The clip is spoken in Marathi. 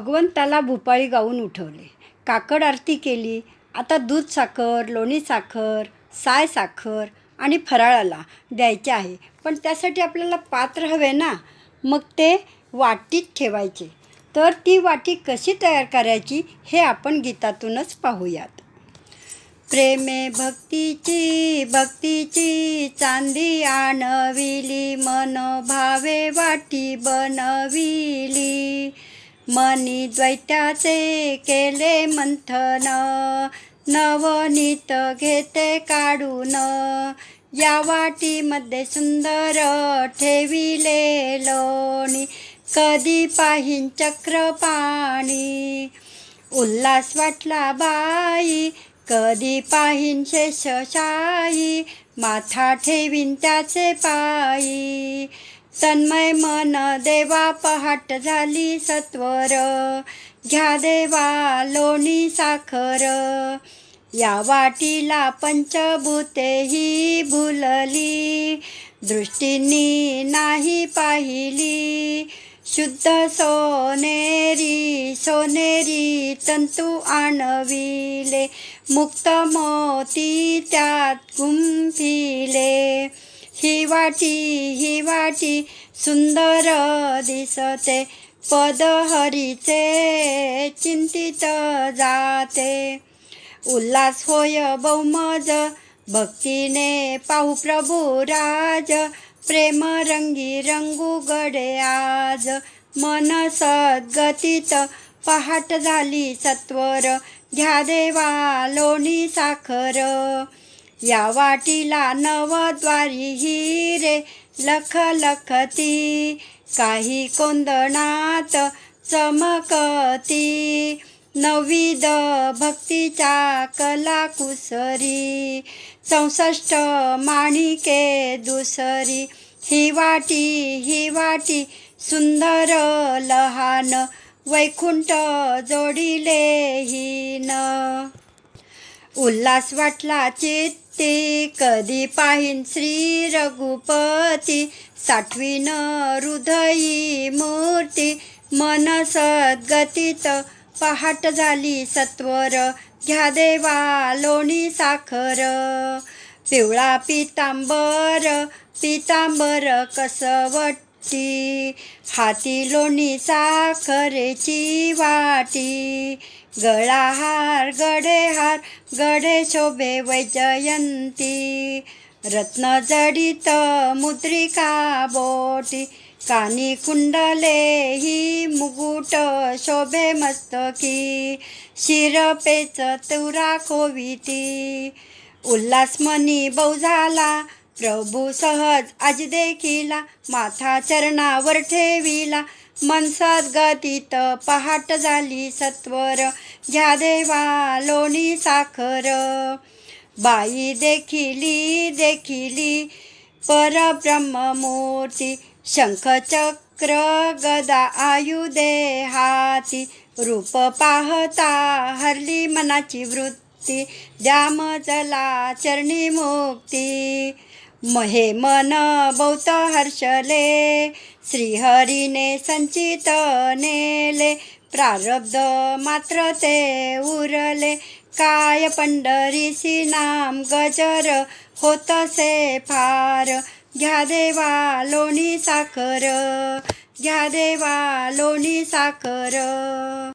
भगवंताला भूपाळी गाऊन उठवले. काकड आरती केली. आता दूध साखर लोणी साखर साय साखर आणि फराळाला द्यायचे आहे. पण त्यासाठी आपल्याला पात्र हवे ना? मग ते वाटीत ठेवायचे. तर ती वाटी कशी तयार करायची हे आपण गीतातूनच पाहूयात. प्रेमे भक्तीची भक्तीची चांदी आणविली मन भावे वाटी बनविली. मनी द्वैत्याचे केले मंथन नवनीत घेते काढून. या वाटीमध्ये सुंदर ठेविले लोणी कधी पाहीन चक्र पाणी. उल्हास वाटला बाई कधी पाहीन शेषशाही माथा ठेवीन त्याचे पायी. तन्मय मन देवा पहाट झाली सत्वर. घ्या देवा लोणी साखर. या वाटीला पंचभूते ही भुलली. दृष्टींनी नाही पाहिली. शुद्ध सोनेरी सोनेरी तंतू आणविले. मुक्त मोती त्यात गुंफिले. वाटी ही वाटी सुंदर दिसते. पद हरीचे चिंतित जाते. उल्हास होय बहुमज भक्तीने पाहू प्रभू राज. प्रेम रंगी रंगू गडे आज. मन सद्गतीत पहाट झाली सत्वर. घ्या देवा लोणी साखर. या वाटीला नवद्वारी हिरे लख लखती. काही कोंदणात चमकती. नवविध भक्तीच्या कलाकुसरी चौसष्ट माणिके दुसरी. ही वाटी ही वाटी सुंदर लहान वैकुंठ जोडिले हीन उल्हास वाटला चित्त कधी पाहीन श्री रघुपती. साठवीन हृदयी मूर्ती. मन सद्गतीत पहाट झाली सत्वर. घ्या देवा लोणी साखर. पिवळा पितांबर पितांबर कसवटी. हाती लोणी साखरेची वाटी. गळाहार गडेहार गडे शोभे वैजयंती. रत्न जडित मुद्रिका बोटी कानी कुंडले ही मुकुट शोभे मस्तकी. शिरपेच तुरा खोविती उल्हासमनी बहु झाला प्रभू सहज आज देखिला. माथा चरणावर ठेविला मनसात गतीत पहाट झाली सत्वर. घ्या देवा लोणी साखर. बाई देखिली देखिली परब्रह्ममूर्ती. शंखचक्र गदा आयुदे हाती रूप पाहता हरली मनाची वृत्ती. द्याम चरणी मुक्ती. महे मन बौत हर्षले. श्रीहरीने संचित नेले. प्रारब्ध मात्र ते उरले. काय पंढरीशी नाम गजर होतसे फार. घ्या देवा लोणी साखर घ्या देवा लोणी साखर.